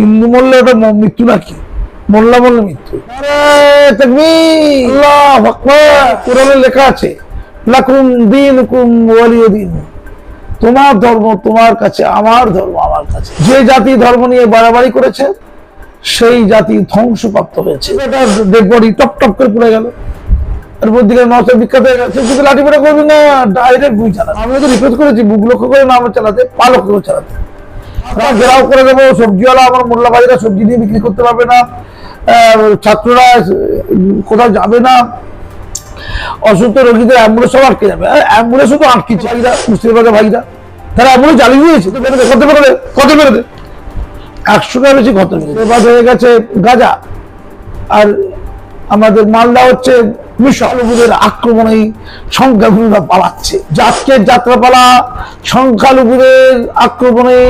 হিন্দু মরলে ওটা মৃত্যু নাকি? মোল্লা বললে মৃত্যু। কোরআনে লেখা আছে লাকুম ওয়ালিয় দিন। তোমার ধর্ম তোমার কাছে আমার ধর্ম আমার কাছে। যে জাতি ধর্ম নিয়ে বাড়াবাড়ি করেছে সেই জাতি ধ্বংসপ্রাপ্ত হয়েছে। ডেড টপ টপ করে পড়ে গেল। এরপর দিকে নশো বিখ্যাত হয়ে গেছে কিন্তু লাঠি পেটা করবি না ডাইরেক্ট বুঝ চালাবে। আমি তো রিকোয়েস্ট করেছি বুক লক্ষ্য করে না আমার চালাতে পা লক্ষ্য করে চালাতে। আমরা ঘেরাও করে দেবো, সবজিওয়ালা, আমার মোল্লাবাজিরা সবজি নিয়ে বিক্রি করতে পারবে না। ছাত্ররা কোথাও যাবে না। অসুস্থ রোগীদের অ্যাম্বুলেন্স সব আটকে যাবে। অ্যাম্বুলেন্স তো আটকেছে ভাইরা মুসলিমবাজার ভাইরা তারা অ্যাম্বুলেন্স চালিয়ে দিয়েছে। তো বেরোবে, কত বেরোবে? কত বেরোবে? একশো টাকা বেশি কত এবার হয়ে গেছে গাজা। আর আমাদের মালদা হচ্ছে মিশালুগুদের আক্রমণে সংখ্যাগুরুরা পালাচ্ছে। জাতকের যাত্রাপালা, সংখ্যালঘুদের আক্রমণে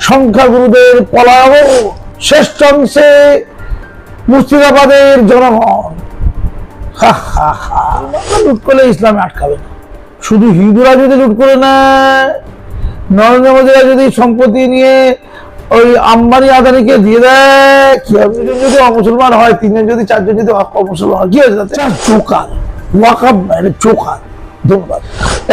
সংখ্যাগুরুদের পলায়ন শ্রেষ্ঠ অংশে মুর্শিদাবাদের জনগণ। লুট করলে ইসলামে আটকাবে না। শুধু হিন্দুরা যদি লুট করে নেয় নরেন্দ্র মোদীরা যদি সম্পত্তি নিয়ে ওই আম্বানি আদানিকে দিয়ে দেয় কি হবে যদি অমুসলমান হয় তিনজন যদি চারজন যদি অমুসলমান হয় কি হয়েছে চোকার ওয়াকাব মানে চোকার ধন্যবাদ।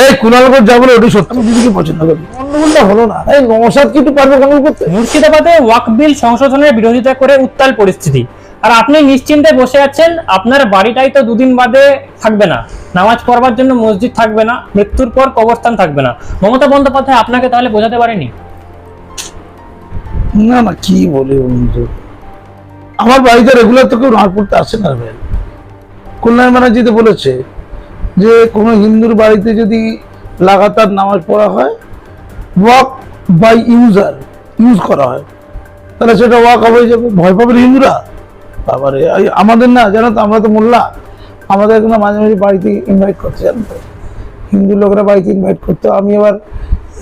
এই কুণালগড় যা ওটি সত্যি। দিদিকে পছন্দ করি। গন্ডগোলটা হলো না। এই নমসাদ কি একটু পারবে গন্ডগোল করতে? মুর্শিদাবাদে ওয়াক বিল সংশোধনের বিরোধিতা করে উত্তাল পরিস্থিতি। আর আপনি নিশ্চিন্তে বসে আছেন আপনার বাড়িটাই তো দুদিন বাদে থাকবে না। নামাজ পড়বার জন্য মসজিদ থাকবে না মৃত্যুর পর কবরস্থান থাকবে না। মমতা বন্দ্যোপাধ্যায় আপনাকে তাহলে বোঝাতে পারেনি? না না কি বলি বন্ধু আমার বাড়িতে রেগুলার তো কেউ নামাজ পড়তে আসে না ভাই। কল্যাণ ব্যানার্জি তো বলেছে যে কোনো হিন্দুর বাড়িতে যদি লাগাতার নামাজ পড়া হয় ওয়াক বাই ইউজার ইউজ করা হয়। তাহলে সেটা ওয়াক হয়ে যাবে। ভয় পাবে না হিন্দুরা? এই আমাদের না, জানো তো, আমরা তো মোল্লা। আমাদের এখানে মাঝে মাঝে বাড়িতে ইনভাইট করতে জানো তো। হিন্দু লোকেরা বাড়িতে ইনভাইট করতো। আমি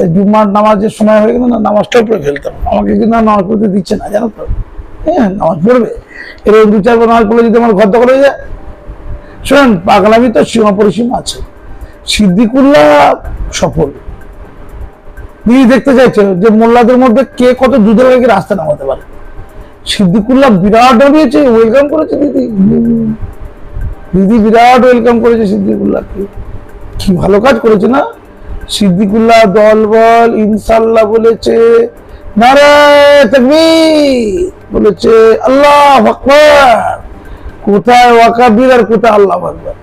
এই জুম্মার নামাজের সময় হয়ে গেল না, নামাজটাও পড়ে ফেলতাম। আমাকে কিন্তু নামাজ পড়তে দিচ্ছে না, জানো তো। হ্যাঁ নামাজ পড়বে। এরকম দু চারবার নামাজ পড়লে যদি আমার ঘর দখল হয়ে যায় শোনেন পাগলামি তো সীমা পরিসীমা আছে। সিদ্দিকুল্লাহ সফল। দিদি দেখতে চাইছে যে মোল্লাদের মধ্যে কে কত দুধের আগে রাস্তা নামাতে পারে। সিদ্দিকুল্লাহ বিরাট দাঁড়িয়েছে ওয়েলকাম করেছে দিদি। দিদি বিরাট ওয়েলকাম করেছে সিদ্দিকুল্লাহকে। কি ভালো কাজ করেছে না? সিদ্দিকুল্লাহ দল বল ইনশাল্লাহ বলেছে, নারায় বলেছে, আল্লাহ আকবার। কোথায় ওয়াকাবির আর কোথায় আল্লাহ আকবার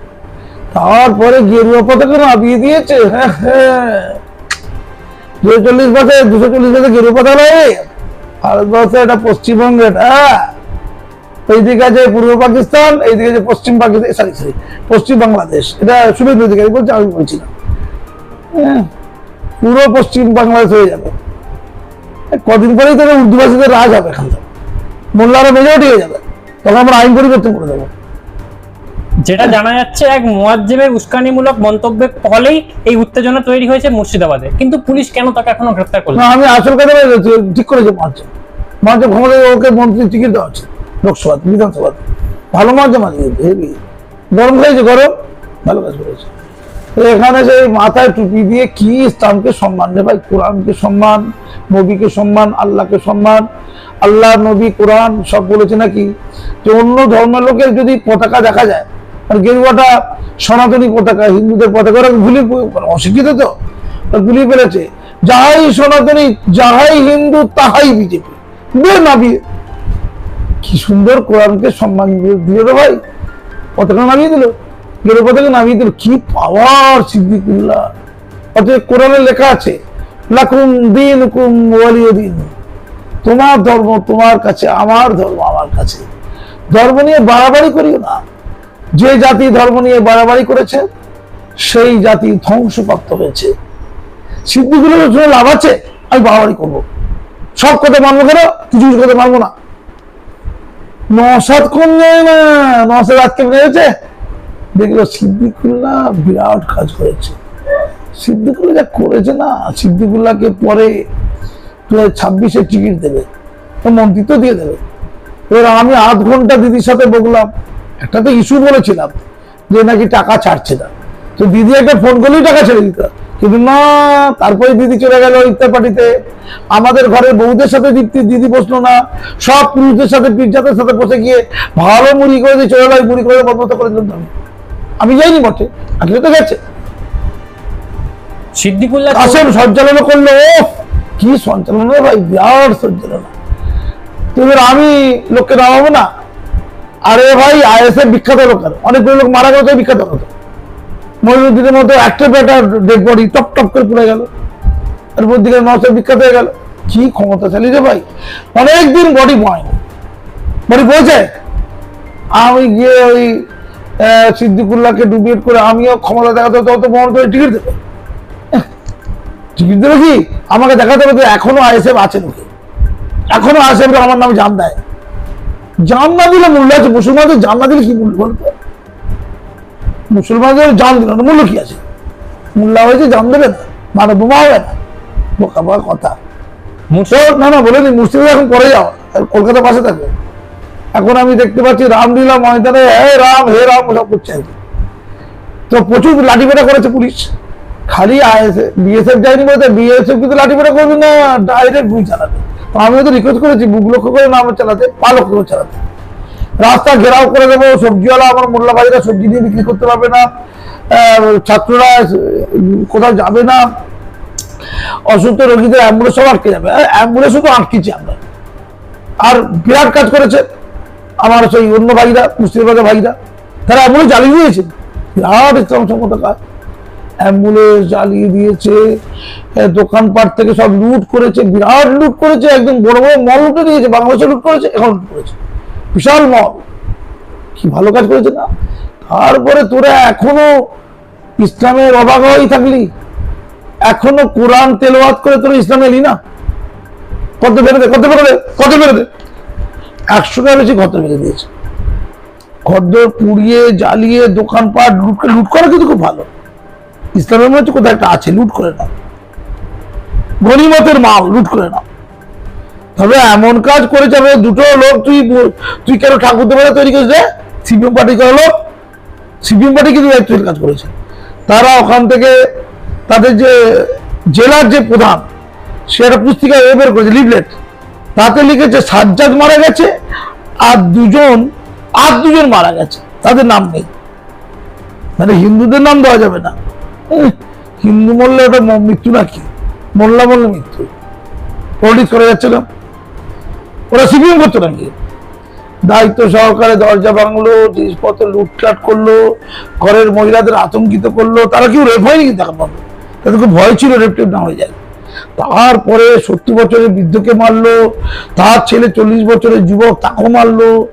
তারপরে গেরুয়া পতাকা নামিয়ে দিয়েছে হ্যাঁ হ্যাঁ। দুশো চল্লিশ বছর দুশো চল্লিশ বছর গেরুয়া পতাকা ভারতবর্ষে এটা পশ্চিমবঙ্গ এটা হ্যাঁ। এইদিকে আছে পূর্ব পাকিস্তান এইদিকে আছে পশ্চিম পাকিস্তান সরি সরি পশ্চিম বাংলাদেশ। এটা শুভেন্দু অধিকারী বলছে আমি বলছি না। হ্যাঁ, পুরো পশ্চিম বাংলাদেশ হয়ে যাবে। কদিন পরেই তো উর্দু ভাষীদের রাজ হবে এখান থেকে মোল্লারা মেজরিটি হয়ে যাবে। তখন আমরা আইন পরিবর্তন করে দেবো। যেটা জানা যাচ্ছে এক মোয়াজ্জেমের উস্কানিমূলক মন্তব্যের ফলেই এই উত্তেজনা তৈরি হয়েছে মুর্শিদাবাদে। কিন্তু পুলিশ কেন তাকে এখনও গ্রেফতার করল? না আমি আসল কথা ঠিক করেছে মার্চে মার্চে ক্ষমতা ওকে মন্ত্রী টিকিট দেওয়া আছে লোকসভা বিধানসভা। ভালো মার্চে মাঝে হেভি গরম খাইছে গরম? ভালো কাজ করেছে। এখানে সেই মাথায় টুপি দিয়ে কি ইসলামকে সম্মান রে ভাই? কোরআনকে সম্মান নবীকে সম্মান আল্লাহকে সম্মান আল্লাহ, নবী, কোরআন সব বলেছে নাকি? যে অন্য ধর্মের লোকের যদি পতাকা দেখা যায় আর গেরুয়াটা সনাতনী পতাকা, হিন্দুদের পতাকা, ওরা ভুলে অশিক্ষিত তো? ভুলিয়ে ফেলেছে। যাহাই সনাতনী, যাহাই হিন্দু, তাহাই বিজেপি। বে না বিয়ে। কি সুন্দর কোরআনকে সম্মান দিল রে ভাই। পতাকা নামিয়ে দিল। গেরো পতাকা নামিয়ে দিল। কি পাওয়ার সিদ্দিকুল্লাহ। অতএব কোরআনে লেখা আছে, লাকুম দিন কুম ওয়ালিয় দিন তোমার ধর্ম তোমার কাছে, আমার ধর্ম আমার কাছে। ধর্ম নিয়ে বাড়াবাড়ি করিও না। যে জাতি ধর্ম নিয়ে বাড়াবাড়ি করেছে, সেই জাতি ধ্বংসপ্রাপ্ত হয়েছে। সিদ্ধিগুলো শুনে লাভ আছে, আমি বাড়াবাড়ি করব। সব কথা মানবো কেন? কিছু কিছু কথা মানবো না। নসাদ কম যায় না। নসাদ আজকে বেড়েছে দেখল সিদ্দিকুল্লাহ বিরাট কাজ করেছে। সিদ্দিকুল্লাহ যা করেছে না, সিদ্দিকুল্লাহকে পরে ছাব্বিশে টিকিট দেবে তো মন্ত্রিত্ব দিয়ে দেবে। এবার আমি আধ ঘণ্টা দিদির সাথে বললাম একটা তো ইস্যু বলেছিলাম যে নাকি টাকা ছাড়ছে না। তো দিদি একটা ফোন করলেই টাকা ছেড়ে দিত। কিন্তু না তারপরে দিদি চলে গেল ইফতার পার্টিতে। আমাদের ঘরের বউদের সাথে দীপ্তি দিদি বসল না। সব পুরুষদের সাথে পীরজাতের সাথে বসে গিয়ে ভালো মুড়ি করে দিয়ে চলে গেল মুড়ি করে বদমত করে দিলাম আমি। যাইনি বটে আগে তো গেছে। সিদ্দিকুল্লাহ কাসেম সঞ্চালনা করল ও কি সঞ্চালনা ভাই? বিরাট সঞ্চালন। তো এবার আমি লোককে নামাবো না। আরে ভাই আইএসএফ বিখ্যাত লোক। অনেকগুলো লোক মারা গেল তো বিখ্যাত লোক। মহিনুদ্দিনের মতো একটা বেটা ডেড বডি টপ টপ করে পড়ে গেল। আর দিকে নসব বিখ্যাত হয়ে গেল। কি ক্ষমতাশালী রে ভাই। অনেকদিন বডি পয়েনি। বডি পৌঁছে আমি গিয়ে ওই সিদ্দিকুল্লাহকে ডুবিয়েট করে আমিও ক্ষমতা দেখাতে হতো তো মনে করে টিকিট দেবে। টিকিট দেবে কি? আমাকে দেখাতে হবে তো এখনও আইএসএফ আছে নাকি? এখনও আইএসএফ আমার নামে জান দেয়। জান না দিলে মূল্য আছে। মুসলমানদের জান না দিলে কি মূল্য বলতো মুসলমানদের জান দিল না মূল্য কি আছে? মূল্য হয়েছে জান দেবে না। মানে বোমা হবে না। বোকা বোকা কথা। না না বলে দিন মুসলিম এখন পরে যাও। কলকাতা পাশে থাকবে এখন আমি দেখতে পাচ্ছি রামলীলা ময়দানে হে রাম হে রাম ওসব করছে। তো প্রচুর লাঠিপেটা করেছে পুলিশ। খালি বিএসএফ যায়নি বলতে বিএসএফ কিন্তু লাঠিপেটা করবে না ডাইরেক্ট গুলি চালাবে। তো আমি তো রিকোয়েস্ট করেছি, বুক লক্ষ্য করে নাম চালাতে, পা লক্ষ্য করে চালাতে। রাস্তা ঘেরাও করে দেবো, সবজিওয়ালা আমার মোল্লাবাড়িরা সবজি নিয়ে বিক্রি করতে পারবে না ছাত্ররা কোথাও যাবে না। অসুস্থ রোগীদের অ্যাম্বুলেন্স সব আটকে যাবে। অ্যাম্বুলেন্স তো আটকেছি আমরা। আর বিরাট কাজ করেছে আমার সেই অন্য ভাইরা মুসলিমবাদের ভাইরা। তারা অ্যাম্বুলেন্স জ্বালিয়ে দিয়েছে। বিরাট ইসলাম সম্মত কাজ। অ্যাম্বুলেন্স জ্বালিয়ে দিয়েছে দোকানপাট থেকে সব লুট করেছে, বিরাট লুট করেছে, একদম বড় বড় মল লুটে দিয়েছে, বাংলাদেশে লুট করেছে, এখন লুট করেছে। বিশাল মল। কি ভালো কাজ করেছে না? তারপরে তোরা এখনও ইসলামের অবাক হয়েই থাকলি? এখনও কোরআন তেলাওয়াত করে তোরা ইসলামে এলি না? কত বেরোবে কত বেরোবে কত একশো টাকা বেশি কত বেড়ে দিয়েছে। খদ্দর পুড়িয়ে, জ্বালিয়ে, দোকানপাট লুট লুট করা কিন্তু খুব ভালো। ইসলামের মধ্যে কোথাও একটা আছে, লুট করে নাও। গনিমতের মাল, লুট করে নাও। তবে এমন কাজ করে যাবে দুটো লোক, তুই তুই কেন ঠাকুর দেবে তৈরি করেছে সিপিএম পার্টি করা লোক। সিপিএম পার্টি কিন্তু দায়িত্বের কাজ করেছে। তারা ওখান থেকে তাদের যে জেলার যে প্রধান, সে একটা পুস্তিকা এ বের করেছে, লিফলেট। তাতে লিখেছে, সাজ্জাদ মারা গেছে আর দুজন আর দুজন মারা গেছে। তাদের নাম নেই। মানে হিন্দুদের নাম দেওয়া যাবে না। হিন্দু মরলে ওটা মৃত্যু নাকি? মোল্লা মরলে মৃত্যু। পলিটিক্স করে যাচ্ছিল ওরা সিপিএম করতো নাকি? দায়িত্ব সহকারে দরজা ভাঙলো, জিনিসপত্র লুটপাট করল, ঘরের মহিলাদের আতঙ্কিত করল, তারা কেউ রেপ হয়নি কিন্তু এখন পর্যন্ত। তাদের খুব ভয় ছিল রেপ টেপ না হয়ে যায়। তারপরে সত্তর বছরের বৃদ্ধকে মারলো, তার ছেলে চল্লিশ বছরের যুবক তাকেও মারলো।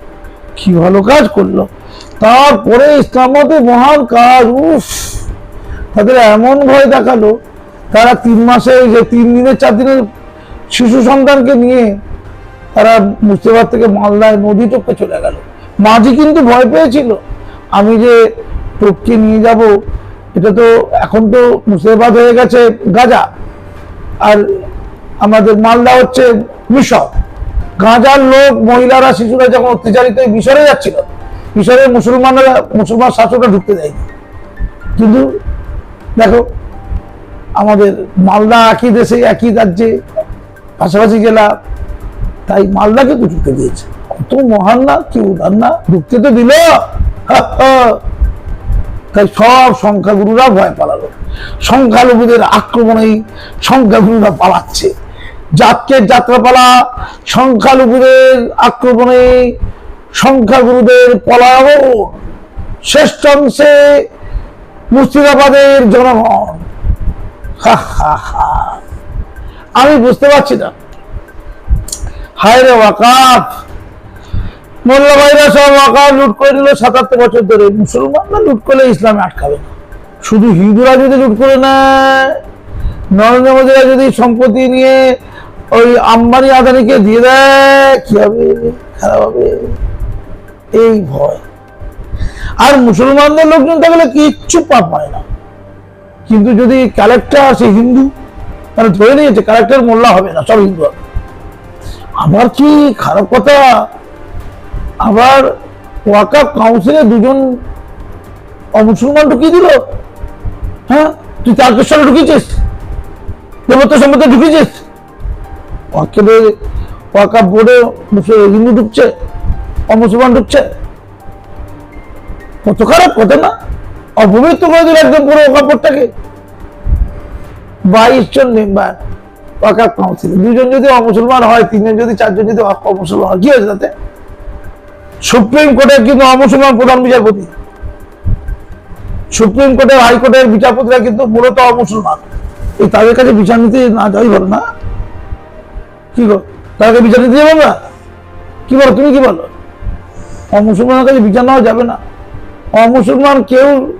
কি ভালো কাজ করল। তারপরে ইসলামতে মহান কাজ, উফ! তাদের এমন ভয় দেখাল, তারা তিন মাসে যে তিন দিনের, চার দিনের শিশু সন্তানকে নিয়ে তারা মুর্শিদাবাদ থেকে মালদায় নদী টপকে চলে গেল। মাঝি কিন্তু ভয় পেয়েছিল, আমি যে টপকে নিয়ে যাব, এটা তো এখন তো মুর্শিদাবাদ হয়ে গেছে গাজা। আর আমাদের মালদা হচ্ছে মিশর। গাঁজার লোক, মহিলারা, শিশুরা যখন অত্যাচারিত মিশরে যাচ্ছিল মিশরে মুসলমানরা, মুসলমান শাসকরা ঢুকতে দেয়নি। কিন্তু দেখো, আমাদের মালদা একই দেশে, একই রাজ্যে, পাশাপাশি জেলা তাই মালদাকে তো দিয়েছে। কত মহান না, কি উদার না ঢুকতে তো দিল। তাই সব সংখ্যাগুরুরা ভয় পালালো। সংখ্যালঘুদের আক্রমণেই সংখ্যাগুরুরা পালাচ্ছে। জাতকের যাত্রাপালা, সংখ্যালঘুদের আক্রমণে সংখ্যাগুরুদের পলায়ন। শ্রেষ্ঠ মুর্শিদাবাদের জনগণ। আমি বুঝতে পারছি না। হায় রে ওয়াকাফ। মোল্লা ভাইরা সব ওয়াকাফ লুট করে দিল সাতাত্তর বছর ধরে। মুসলমানরা লুট করলে ইসলামে আটকাবে না। শুধু হিন্দুরা যদি লুট করে নেয়, নরেন্দ্র মোদীরা যদি সম্পত্তি নিয়ে ওই আম্বানি আদানিকে দিয়ে দেয়, কি হবে? খারাপ হবে? এই ভয়। আর মুসলমানদের লোকজন থাকলে কিচ্ছু পাপ হয় না। কিন্তু যদি ক্যারেক্টার সে হিন্দু মানে ধরে নিয়েছে ক্যারেক্টার মোল্লা হবে না, সব হিন্দু হবে। আবার কি খারাপ কথা? আবার ওয়াকাপ কাউন্সিলে দুজন অমুসলমান ঢুকিয়ে দিল? হ্যাঁ? তুই তারকেশ্বরে ঢুকেছিস? দেবত্ব সম্পদে ঢুকেছিস? ওয়াকেবে ওয়াকাপ বোর্ডে হিন্দু ঢুকছে, অমুসলমান ঢুকছে। কত খারাপ কত না? অপবিত্র করে দিল একদম পুরো ওয়াকাপড়টাকে বাইশ জন মেম্বার ওয়াকাপ কাউন্সিল দুজন যদি অমুসলমান হয়, তিনজন যদি, চারজন যদি অমুসলমান হয়, কি হয়েছে তাতে? সুপ্রিম কোর্টের কিন্তু অমুসলমান প্রধান বিচারপতি। সুপ্রিম কোর্টের হাইকোর্টের বিচারপতিরা কিন্তু মূলত অমুসলমান। এই তাদের কাছে বিচার নিতে না যাই ভালো না। কি গো তাদেরকে বিচার নিতে যাব না কি বলো? তুমি কি বলো? অমুসলমানের কাছে বিচার নেওয়া যাবে না। অমুসলমান কেউ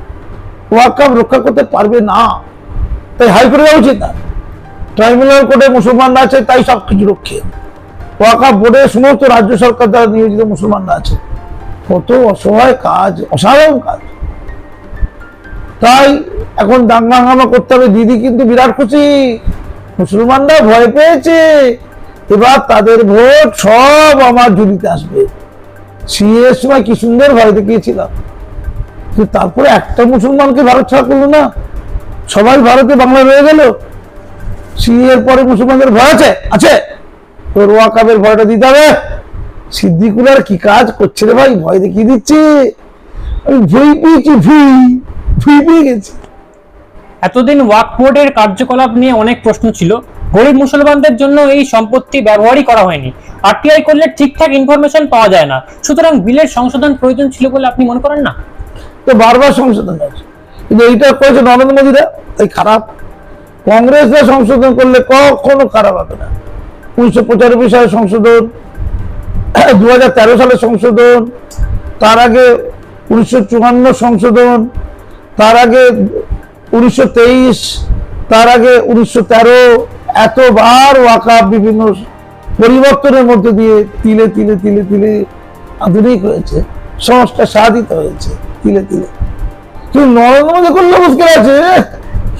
ওয়াকাপ রক্ষা করতে পারবে না। তাই হাইকোর্টে যাওয়া উচিত না। ট্রাইব্যুনাল কোর্টে মুসলমানরা আছে, তাই সব কিছু রক্ষে। ওয়াকাপ বোর্ডে সমস্ত রাজ্য সরকার দ্বারা নিয়োজিত মুসলমানরা আছে। কত অসহায় কাজ, অসাধারণ কাজ। তাই এখন দাঙ্গা হাঙ্গামা করতে হবে। দিদি কিন্তু বিরাট খুশি। মুসলমানরা ভয় পেয়েছে। এবার তাদের ভোট সব আমার ঝুলিতে আসবে। সিএর সময় কি সুন্দর ভয় দেখিয়েছিলাম। তারপরে একটা মুসলমানকে ভারত ছাড়া করল না। সবাই ভারতে বাংলা রয়ে গেল। সিএর পরে মুসলমানদের ভয় আছে আছে। তোর ওয়াকাবের ভয়টা দিতে হবে। সিদ্দিকুলার কি কাজ করছে রে ভাই? ভয় দেখিয়ে দিচ্ছে। আমি ভয় পেয়েছি ভুই ভুই পেয়ে গেছি। এতদিন ওয়াক বোর্ডের কার্যকলাপ নিয়ে অনেক প্রশ্ন ছিল। গরিব মুসলমানদের জন্য এই সম্পত্তি ব্যবহারই করা হয়নি। আরটিআই করলে ঠিকঠাক ইনফরমেশন পাওয়া যায় না। সুতরাং বিলের সংশোধন প্রয়োজন ছিল বলে আপনি মনে করেন না? তো বারবার সংশোধন হয়েছে। কিন্তু এইটা করেছে নরেন্দ্র মোদীরা তাই খারাপ। কংগ্রেসরা সংশোধন করলে কখনো খারাপ হবে না। উনিশশো পঁচানব্বই সালে সংশোধন দু হাজার তেরো সালে সংশোধন, তার আগে উনিশশো চুয়ান্ন সংশোধন, তার আগে উনিশশো তেইশ, তার আগে উনিশশো তেরো, এতবার ওয়াকা বিভিন্ন পরিবর্তনের মধ্যে দিয়ে তিলে তিলে তিলে তিলে আধুনিক হয়েছে, সংস্কার সাধিত হয়েছে। তিলে তিলে কিন্তু নরেন্দ্র মোদী করলে মুশকিল আছে।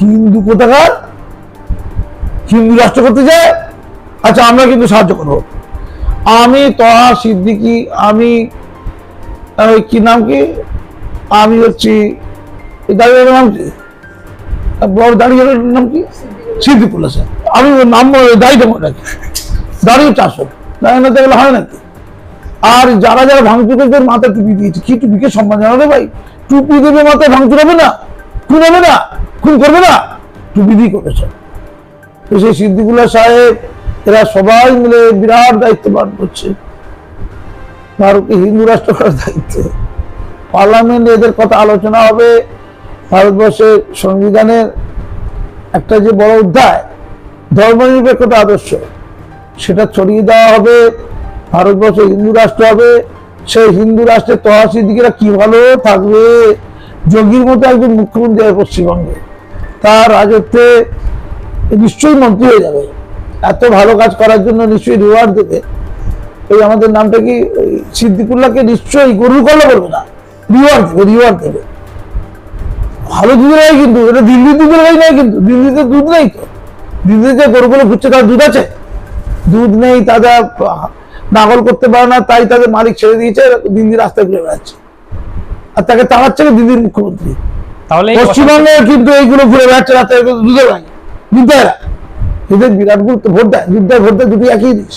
হিন্দু কোথাকার? হিন্দু রাষ্ট্র করতে যায়? আচ্ছা আমরা কিন্তু সাহায্য করব। আমি তহা সিদ্দিকি, আমি ওই কি নাম কি? আমি হচ্ছি দাঁড়িয়ে নাম কি? বড় দাঁড়িয়ে নাম কি? সিদ্দিকুল্লা স্যার আমি নাম দাঁড়িয়ে দেবো নাকি? দাঁড়িয়ে চারশো। দাঁড়িয়ে না দেখলে হয় নাকি? আর যারা যারা ভাঙচুর করছে মাথায় টুপি দিয়েছে, কি টুপিকে সম্মান জানাবে ভাই? টুপি দেবে মাথায় ভাঙচুর হবে না? খুন হবে না? খুন করবে না? টুপি দিয়ে করেছে। তো সেই সিদ্দিকুল্লাহ সাহেব, এরা সবাই মিলে বিরাট দায়িত্ব পালন করছে। ভারতকে হিন্দু রাষ্ট্র করার দায়িত্ব। পার্লামেন্টে এদের কথা আলোচনা হবে। ভারতবর্ষের সংবিধানের একটা যে বড় অধ্যায়, ধর্মনিরপেক্ষতা আদর্শ, সেটা ছড়িয়ে দেওয়া হবে। ভারতবর্ষে হিন্দু রাষ্ট্র হবে, সেই হিন্দু রাষ্ট্রের তহাসিদ্দিকেরা কি ভালো থাকবে? যোগীর মতো একজন মুখ্যমন্ত্রী হবে পশ্চিমবঙ্গে। তার রাজত্বে নিশ্চয়ই মন্ত্রী হয়ে যাবে। এত ভালো কাজ করার জন্য নিশ্চয়ই রিওয়ার্ড দেবে। এই আমাদের নামটা কি? ওই সিদ্দিকুল্লাহকে নিশ্চয়ই গরুর কল্লা করবে না। রিওয়ার্ড দেবে রিওয়ার্ড দেবে। ভালো দুধের হয় কিন্তু, এটা দিল্লির দুধের হয় নাই কিন্তু, দিল্লিতে দুধ নেই তো। দিল্লিতে গরুগুলো ঘুরছে তার দুধ আছে। দুধ নেই তারা নাগল করতে পারে না তাই তাদের মালিক ছেড়ে দিয়েছে দিল্লি রাস্তায় ঘুরে বেড়াচ্ছে। আর তাকে তাড়াচ্ছে দিল্লির মুখ্যমন্ত্রী। তাহলে পশ্চিমবঙ্গে কিন্তু এইগুলো ঘুরে বেড়াচ্ছে রাস্তায় দুধের ভাই দুধেরা এদের বিরাট গুরুত্ব ভোট দেয়। দেয় ভোট দেয় দুটি একই জিনিস।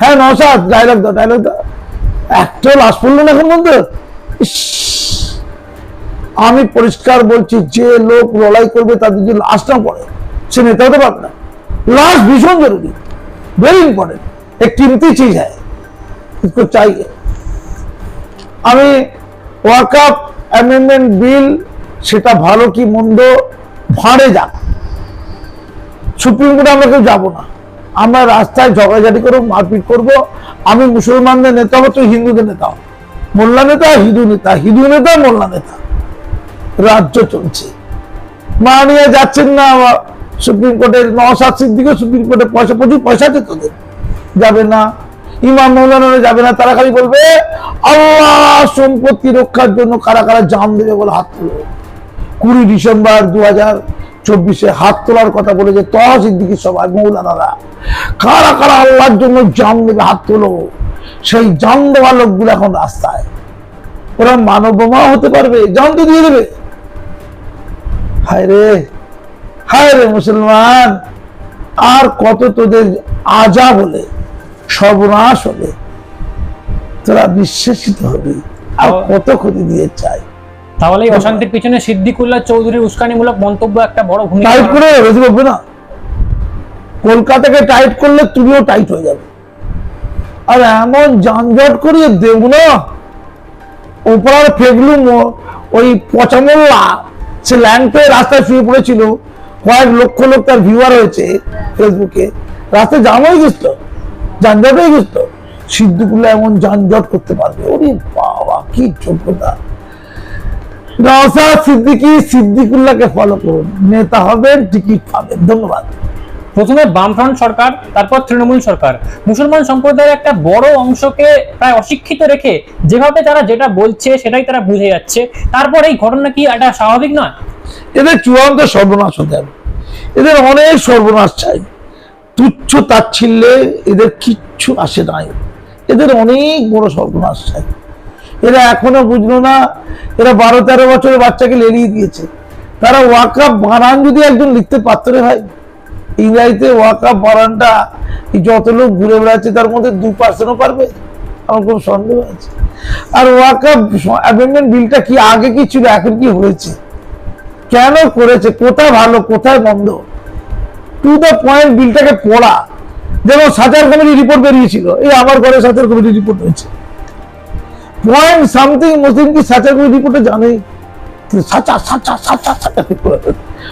হ্যাঁ নসাদ ডায়লগ দাও ডায়লগ দাও। একটা লাশ পড়ল না এখন বন্ধু আমি পরিষ্কার বলছি যে লোক লড়াই করবে তাদের যদি লাশ না পড়ে সে নেতা হতে পারবে না। লাশ ভীষণ জরুরি। ভেরি ইম্পর্টেন্ট এক कीमती चीज है इसको चाहिए আমি ওয়াকআপ অ্যামেন্ডমেন্ট বিল সেটা ভালো কি মন্দ ভাঁড়ে যাক সুপ্রিম কোর্টে আমরা কেউ যাবো না আমরা রাস্তায় ঝগড়াঝাটি করবো মারপিট করবো আমি মুসলমানদের নেতা হবো তুই হিন্দুদের নেতা হও। মোল্লা নেতা হিন্দু নেতা হিন্দু নেতা মোল্লা নেতা রাজ্য চলছে মানিয়ে যাচ্ছেন না সুপ্রিম কোর্টের নসাদ সিদ্দিকে সুপ্রিম কোর্টে পয়সা প্রচুর পয়সা আছে তোদের যাবে না। ইমাম মৌলানা যাবে না, তারা খালি বলবে, আল্লাহ সম্পত্তি রক্ষার জন্য কারা কারা জান দেবে বলে হাত তুলো। কুড়ি ডিসেম্বর দু চব্বিশে হাত তোলার কথা বলেছে তহা সিদ্দিকি সবাই মৌলানারা কারা কারা আল্লাহর জন্য জান দেবে, হাত তোলো। সেই জান দেওয়া লোকগুলো এখন রাস্তায়। ওরা মানব বোমা হতে পারবে, জান তো দিয়ে দেবে। হায় রে হায় রে মুসলমান, আর কত তোদের আজা বলে। সর্বনাশ হবে। তোরা বিশ্বাসিত হবি। আর কত ক্ষতি দিয়ে চাই। তাহলে এই অশান্তির পিছনে সিদ্দিকুল্লাহ চৌধুরীর উস্কানিমূলক মন্তব্য একটা বড় ভূমিকা টাইট করে না? কলকাতাকে টাইট করলে তুমিও টাইট হয়ে যাবে। আর এমন যানজট করিয়ে দেব না। ওপরার ফেগলু ওই পচামোল্লা সে ল্যান্ড পেয়ে রাস্তায় শুয়ে পড়েছিল। কয়েক লক্ষ লোক তার ভিউয়ার হয়েছে ফেসবুকে রাস্তায় জাম হয়ে গেছিল যানজট হয়ে গেছিল সিদ্ধুকুল্লা এমন যানজট করতে পারবে? ওরে বাবা কি যোগ্যতা। নওসাদ সিদ্দিকি সিদ্দিকুল্লাহকে ফলো করুন। নেতা হবেন টিকিট পাবেন। ধন্যবাদ। প্রথমে বামফ্রন্ট সরকার তারপর তৃণমূল সরকার। মুসলমান সম্প্রদায়ের একটা বড় অংশকে প্রায় অশিক্ষিত রেখে যেভাবে তারা যেটা বলছে সেটাই তারা বুঝে যাচ্ছে। তারপর এই ঘটনা কি স্বাভাবিক নয়? এদের চূড়ান্ত সর্বনাশ হতে হবে। এদের অনেক সর্বনাশ চাই। তুচ্ছ তাচ্ছিল্যে এদের কিচ্ছু আসে নাই। এদের অনেক বড় সর্বনাশ চাই এরা এখনও বুঝলো না, এরা বারো তেরো বছরের বাচ্চাকে লেলিয়ে দিয়েছে। তারা ওয়াকাপ বানান যদি একজন লিখতে পারত রে ভাই ইংরাজিতে ওয়াকাপ বানানটা যত লোক ঘুরে বেড়াচ্ছে তার মধ্যে দু পার্সেন্টও পারবে। আমার খুব সন্দেহ আছে। আর ওয়াকাপ অ্যামেন্ডমেন্ট বিলটা কি আগে কি ছিল, এখন কি হয়েছে? কেন করেছে? কোথায় ভালো, কোথায় মন্দ? টু দ্য পয়েন্ট বিলটাকে পড়া যেমন সাচার কমিটি রিপোর্ট বেরিয়েছিল। এই আমার ঘরে সাচার কমিটি রিপোর্ট হয়েছে। পয়েন্ট সামথিং মুসলিম কি সাচার কমিটি রিপোর্টে জানে? সাচা সাচা সাচা সাচা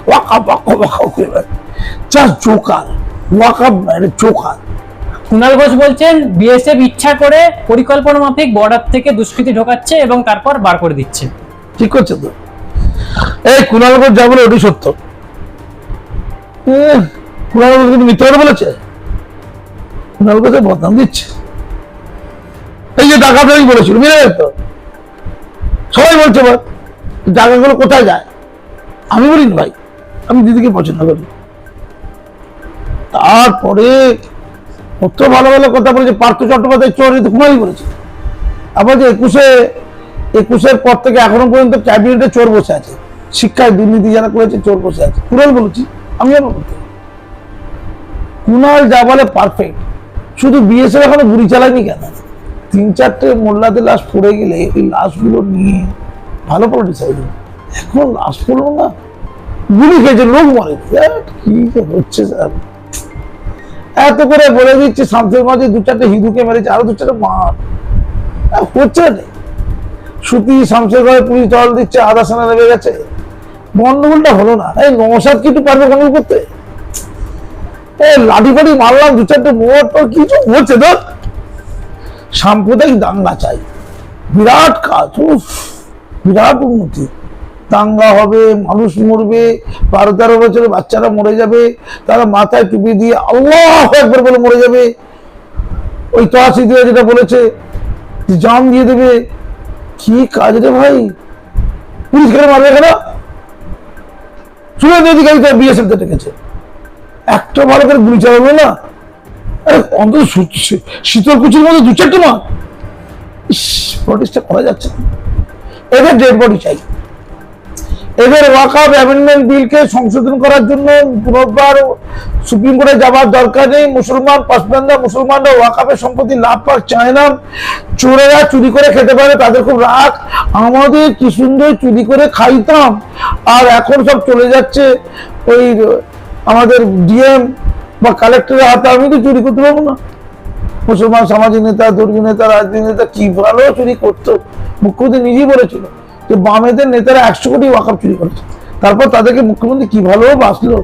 ওয়াকা ওয়াকা ওয়াকা করে জাস্ট জোকার ওয়াকা মানে জোকার কুণাল ঘোষ বলছেন বিএসএফ ইচ্ছা করে পরিকল্পনা মাফিক বর্ডার থেকে দুষ্কৃতি ঢোকাচ্ছে এবং তারপর বার করে দিচ্ছে। ঠিক করছে তো? এই কুণালগড় যা বলে ওটি সত্য। কিন্তু মিথ্যা কথা বলেছে? বদনাম দিচ্ছে। এই যে বলেছিল, মেরে যেত সবাই বলছে কোথায় যায়? আমি ভাই, আমি দিদিকে পছন্দ করি। তারপরে কত ভালো ভালো কথা বলেছে, পার্থ চট্টোপাধ্যায় চোর তো কুমারই বলেছে আবার যে একুশে, একুশের পর থেকে এখনও পর্যন্ত ক্যাবিনেটে চোর বসে আছে। শিক্ষায় দুর্নীতি যারা করেছে, চোর বসে আছে। কুণাল বলেছি আমি বলতে কুণাল যা বলে পারফেক্ট শুধু বিএসএফ এখনও গুলি চালায়নি কেন? তিন চারটে মোল্লাদের লাশ পড়ে গেলে ওই লাশগুলো নিয়ে ভালো হয়ে যাবে এখন লাশ পড়ল না। গুলি খেয়েছে, লোক মরে কি হচ্ছে স্যার? এত করে বলে দিচ্ছে শামসের মাঝে দু চারটে হিন্দুকে মেরেছে, আরও দু চারটে মার হচ্ছে না। সুতি শামসের ঘরে পুলিশ জল দিচ্ছে, আধা সেনা নেমে গেছে। গন্ডগোলটা হলো না। এই নসাদ কি একটু পারবে গন্ডগোল করতে? লাঠি ফাটি মারলাম, দু চারটে মোট কিছু হচ্ছে তো সাম্প্রদায়িক দাঙ্গা চাই। বিরাট কাজ, উফ, বিরাট উন্নতি। দাঙ্গা হবে, মানুষ মরবে, বারো তেরো বছরের বাচ্চারা মরে যাবে, তারা মাথায় টুপি দিয়ে আল্লাহ একবার বলে মরে যাবে। ওই তহাসিদিরা যেটা বলেছে জাম দিয়ে দেবে। কি কাজ রে ভাই? পুলিশ কেন মারবে কেন শুনে অধিকারী তার বিএসএফ ডেকেছে। একটা ভালো করে গুলি চালাবে না। অন্তত শীতল কুচির মধ্যে দু চারটে মার। ইস করা যাচ্ছে এদের ডেড বডি চাই। এদের ওয়াকাব অ্যামেন্ডমেন্ট বিলকে সংশোধন করার জন্য পুনর্বার সুপ্রিম কোর্টে যাওয়ার দরকার নেই। মুসলমান পাসবান্দা মুসলমানরা ওয়াকাবের সম্পত্তি লাভ পাক চায় না। চোরেরা চুরি করে খেতে পারে, তাদের খুব রাগ। আমাদের কি সুন্দর চুরি করে খাইতাম। আর এখন সব চলে যাচ্ছে ওই আমাদের ডিএম বা কালেক্টরের হাতে আমি তো চুরি করতে পারব না। মুসলমান সামাজিক নেতা, ধর্মীয় নেতা রাজনীতি নেতা, কি ভালো চুরি করতো, মুখ্যমন্ত্রী নিজেই বলেছিল যে বামেদের নেতারা একশো কোটি ওয়াকাপ চুরি করেছে। তারপর তাদেরকে মুখ্যমন্ত্রী কি ভালো বাঁচলো?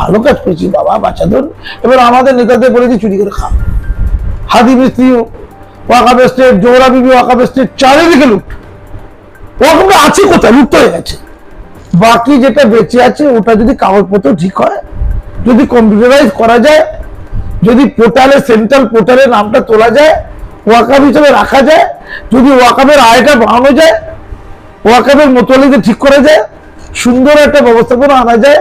ভালো কাজ করেছি বাবা বাচ্চাদের এবার আমাদের নেতাদের বলেছি চুরি করে খা হাদি মিস্ত্রি ওয়াকাপ স্টেট, জোহরা বিবি ওয়াকাপ স্টেট, চারিদিকে লুট। ওয়াকাপটা আছে কোথায়? লুপ্ত হয়ে গেছে। বাকি যেটা বেঁচে আছে, ওটা যদি কাগজপত্র ঠিক হয় যদি কম্পিউটারাইজ করা যায়, যদি পোর্টালে সেন্ট্রাল পোর্টালে নামটা তোলা যায়, ওয়াকাব হিসেবে রাখা যায়, যদি ওয়াকাবের আয়টা বাড়ানো যায়, ওয়াকাবের মোতলিকে ঠিক করা যায়, সুন্দর একটা ব্যবস্থাপনা আনা যায়,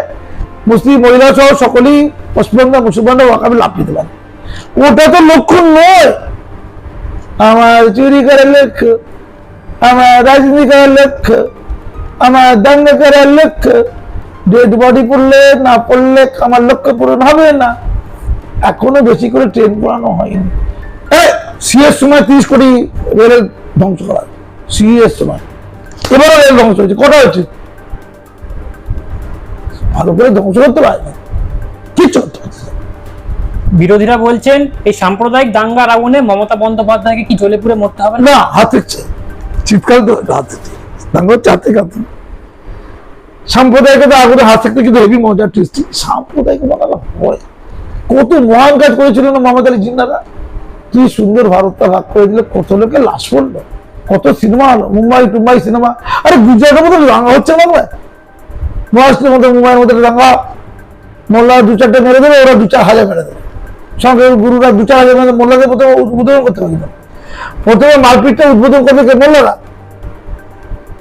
মুসলিম মহিলা সহ সকলেই পশ্চিমবঙ্গ মুসলমানরা ওয়াকাবে লাভ নিতে পারে। ওটা তো লক্ষণ নয়। আমার চুরি করার লক্ষ্য আমার রাজনীতি করার লক্ষ্য আমার দাঙ্গা করার লক্ষ্য ডেড বডি পড়লে না পড়লে আমার লক্ষ্য পূরণ হবে না। এখনও বেশি করে ট্রেন পড়ানো হয়নি। সিএস সময় তিরিশ কোটি রেলের ধ্বংস করা। সিএস সময়। এবারও রেল ধ্বংস হয়েছে। কটা হয়েছে? ভালো করে ধ্বংস করতে পারে না কিচ্ছু করতে পারছে বিরোধীরা বলছেন এই সাম্প্রদায়িক দাঙ্গার আগুনে মমতা বন্দ্যোপাধ্যায়কে কি জ্বলে পুড়ে মরতে হবে? না হাতে চিৎকার হাতে চেয়ে দাঙ্গা হচ্ছে হাতে কাঁপতে সাম্প্রদায়িকতা আগুনে হাত থাকতে কিন্তু হেভি মজার টেস্টি সাম্প্রদায়িক বানানো হয়। কত মহান কাজ করেছিল না মোহাম্মদ আলী জিন্নারা? কি সুন্দর ভারতটা ভাগ করে দিলে, কত লোকে লাশ পড়ল, কত সিনেমা হলো, মুম্বাই, টুম্বাই সিনেমা। আরে গুজরাটের মতো রাঙা হচ্ছে বাংলায় মহারাষ্ট্রের মধ্যে মুম্বাইয়ের মধ্যে রাঙা। মোল্লা দু চারটে মেরে দেবে, ওরা দু চার হাজার মেরে দেবে। সঙ্গে গুরুরা দু চার হাজার মেরে মোল্লাদের প্রথমে উদ্বোধন করতে পারি না। প্রথমে মারপিটটা উদ্বোধন করবে কে মোল্লারা?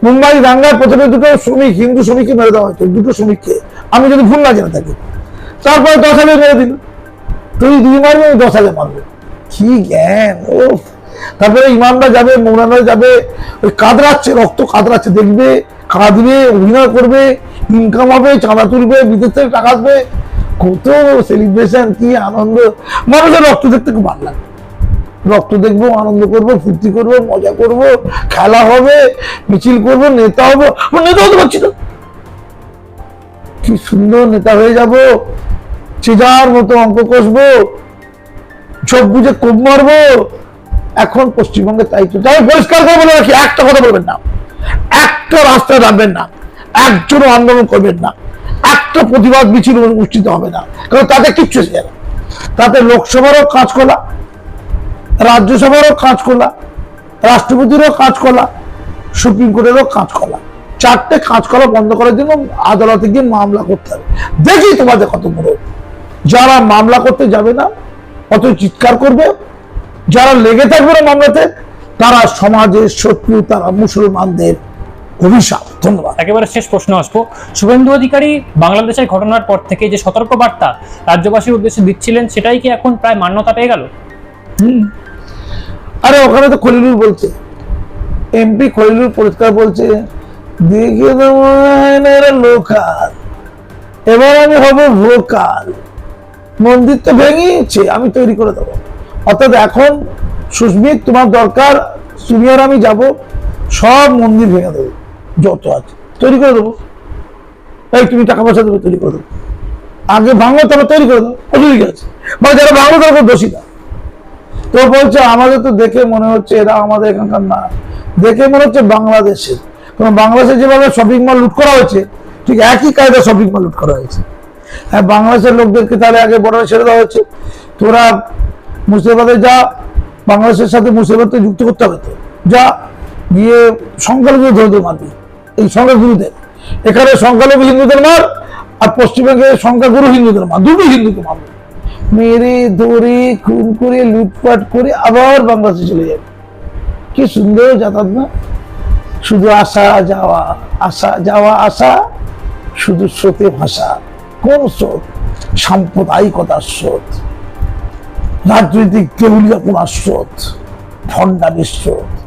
মুম্বাই দাঙ্গায় প্রথমে দুটো শ্রমিক, হিন্দু শ্রমিককে মেরে দেওয়া হয়েছে, দুটো শ্রমিককে। আমি যদি ভুল না জেনে থাকি। তারপরে দশ হাজার মেরে দিল। তুই দুই মারবে, আমি দশ হাজার মারবে। কি জ্ঞান ও তারপরে ইমামরা যাবে মৌলানা যাবে, ওই কাঁদরাচ্ছে রক্ত কাঁদরাচ্ছে দেখবে, কাঁদবে, অভিনয় করবে ইনকাম হবে, চাঁদা তুলবে, বিদেশ থেকে টাকা আসবে। কত সেলিব্রেশন কি আনন্দ। মানুষের রক্ত দেখতে খুব ভালো লাগে। রক্ত দেখব, আনন্দ করব, ফুর্তি করব, মজা করব, খেলা হবে, মিছিল করব, নেতা হব। নেতা হতে পারছি না। কি সুন্দর নেতা হয়ে যাব। চেজার মতো অঙ্ক কষবো চোখ বুঝে কোপ মারবো। এখন পশ্চিমবঙ্গের দায়িত্ব তাই পরিষ্কার করে বলে রাখি, একটা কথা বলবেন না। একটা রাস্তায় নামবেন না। একজনও আন্দোলন করবেন না। একটা প্রতিবাদ মিছিল অনুষ্ঠিত হবে না। কারণ তাতে কিচ্ছু এসে যাবে তাতে লোকসভারও কাজ করা রাজ্যসভারও কাজ করা রাষ্ট্রপতিরও কাজ করা সুপ্রিম কোর্টেরও কাজ করা চারটে কাজ করা বন্ধ করার জন্য আদালতে গিয়ে মামলা করতে হবে। দেখি তোমাদের কত বড়। যারা মামলা করতে যাবে না অত চিৎকার করবে যারা লেগে থাকবে না মামলাতে তারা সমাজের শত্রু তারা মুসলমানদের অভিশাপ। ধন্যবাদ। একেবারে শেষ প্রশ্ন আসব। শুভেন্দু অধিকারী বাংলাদেশের ঘটনার পর থেকে যে সতর্ক বার্তা রাজ্যবাসীর উদ্দেশ্যে দিচ্ছিলেন সেটাই কি এখন প্রায় মান্যতা পেয়ে গেল? আরে ওখানে তো খলিলুর বলছে। এমপি খলিলুর পরিষ্কার বলছে, দেখে তো লোকাল। এবার আমি হব ভোকাল। মন্দির তো ভেঙেছে, আমি তৈরি করে দেবো। অর্থাৎ এখন সুস্মিত, তোমার দরকার তুমি আর আমি যাব, সব মন্দির ভেঙে দেবো, যত আছে। তৈরি করে দেবো। এই তুমি টাকা পয়সা দেবে, তৈরি করে দেবো। আগে ভাঙো তবে তৈরি করে দেবো। অসুবিধা আছে। বা যারা ভাঙলো তারা দোষী না। তো বলছে, আমাদের তো দেখে মনে হচ্ছে এরা আমাদের এখানকার না। দেখে মনে হচ্ছে বাংলাদেশের। কারণ বাংলাদেশে যেভাবে শপিং মল লুট করা হয়েছে, ঠিক একই কায়দা শপিং মল লুট করা হয়েছে। হ্যাঁ বাংলাদেশের লোকদেরকে তাহলে আগে বড় ছেড়ে দেওয়া হয়েছে। তোরা মুর্শিদাবাদে যা, বাংলাদেশের সাথে মুর্শিদাবাদকে যুক্ত করতে হবে তো। যা, গিয়ে সংখ্যালঘু ধরে মারবি। এই সংখ্যাগুরুদের এখানে সংখ্যালঘু হিন্দুদের মার, আর পশ্চিমবঙ্গে সংখ্যাগুরু হিন্দুদের মার। দুটো হিন্দুকে মারবে। মেরে, ধরে, খুন করে, লুটপাট করে আবার বাংলাদেশে চলে যাবে। কি সুন্দর যাতায়াত না? শুধু আসা, যাওয়া আসা যাওয়া, আসা, শুধু স্রোতে ভাষা কোন স্রোত? সাম্প্রদায়িকতার স্রোত। রাজনৈতিক দেউলিয়াপনার স্রোত। ভণ্ডামের স্রোত।